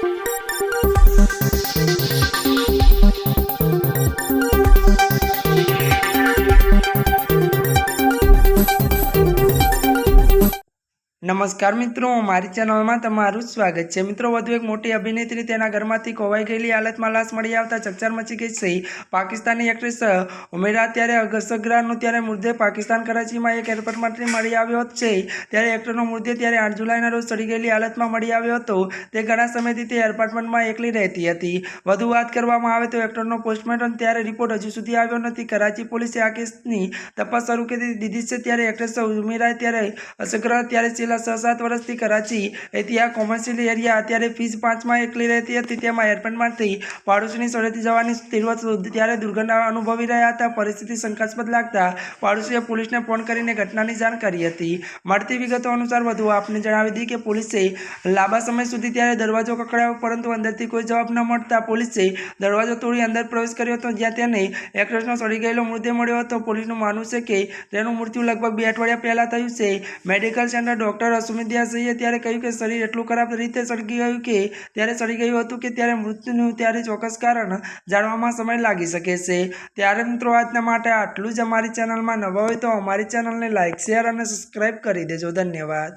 Thank you. નમસ્કાર મિત્રો, મારી ચેનલમાં તમારું સ્વાગત છે. મિત્રો, વધુ એક મોટી અભિનેત્રી તેના ઘરમાંથી ખોવાઈ ગયેલી હાલતમાં લાશ મળી આવતા ચકચાર મચી ગઈ છે. પાકિસ્તાની એક્ટ્રેસ, ઉમેરા ત્યારે અગસગરાનો ત્યારે મૃતદેહ પાકિસ્તાન કરાચીમાં એક એરપોર્ટમાંથી મળી આવ્યો છે. ત્યારે એક્ટરનો મૃતદેહ ત્યારે આઠ જુલાઈના રોજ સડી ગયેલી હાલતમાં મળી આવ્યો હતો. તે ઘણા સમયથી તે એપાર્ટમેન્ટમાં એકલી રહેતી હતી. વધુ વાત કરવામાં આવે તો એક્ટરનો પોસ્ટમોર્ટમ ત્યારે રિપોર્ટ હજુ સુધી આવ્યો નથી. કરાચી પોલીસે આ કેસની તપાસ શરૂ કરી દીધી છે. ત્યારે એક્ટ્રેસ ઉમેરાએ ત્યારે અસગ્રહ ત્યારે છેલ્લા છ સાત વર્ષથી કરાચી એતિયા કોમર્શિયલ એરિયા અત્યારે ફીસ પાંચમાં એકલી રહેતી હતી. તેમાં એરપોર્ટમાંથી પાડોશીની સળેથી જવાની તીવ્ર ત્યારે દુર્ગંધ અનુભવી રહ્યા હતા. પરિસ્થિતિ શંકાસ્પદ લાગતા પાડોશીએ પોલીસને ફોન કરીને ઘટનાની જાણ કરી હતી. મળતી વિગતો અનુસાર વધુ આપને જણાવી હતી કે પોલીસે લાંબા સમય સુધી ત્યારે દરવાજો કકડાયો, પરંતુ અંદરથી કોઈ જવાબ ન મળતા પોલીસે દરવાજો તોડી અંદર પ્રવેશ કર્યો હતો, જ્યાં તેને એક્ટ્રેસનો સડી ગયેલો મૃતદેહ મળ્યો હતો. પોલીસનું માનવું છે કે તેનું મૃત્યુ લગભગ બે અઠવાડિયા પહેલા થયું છે. મેડિકલ સેન્ટર ડોક્ટર સુમિત્યા સિંહે ત્યારે કહ્યું કે શરીર એટલું ખરાબ રીતે સળગી ગયું કે ત્યારે સળી ગયું હતું કે ત્યારે મૃત્યુનું ત્યારે ચોક્કસ કારણ જાણવામાં સમય લાગી શકે છે. ત્યારે મિત્રો, આજના માટે આટલું જ અમારી ચેનલમાં નવા હોય તો અમારી ચેનલને લાઇક શેર અને સબસ્ક્રાઈબ કરી દેજો. ધન્યવાદ.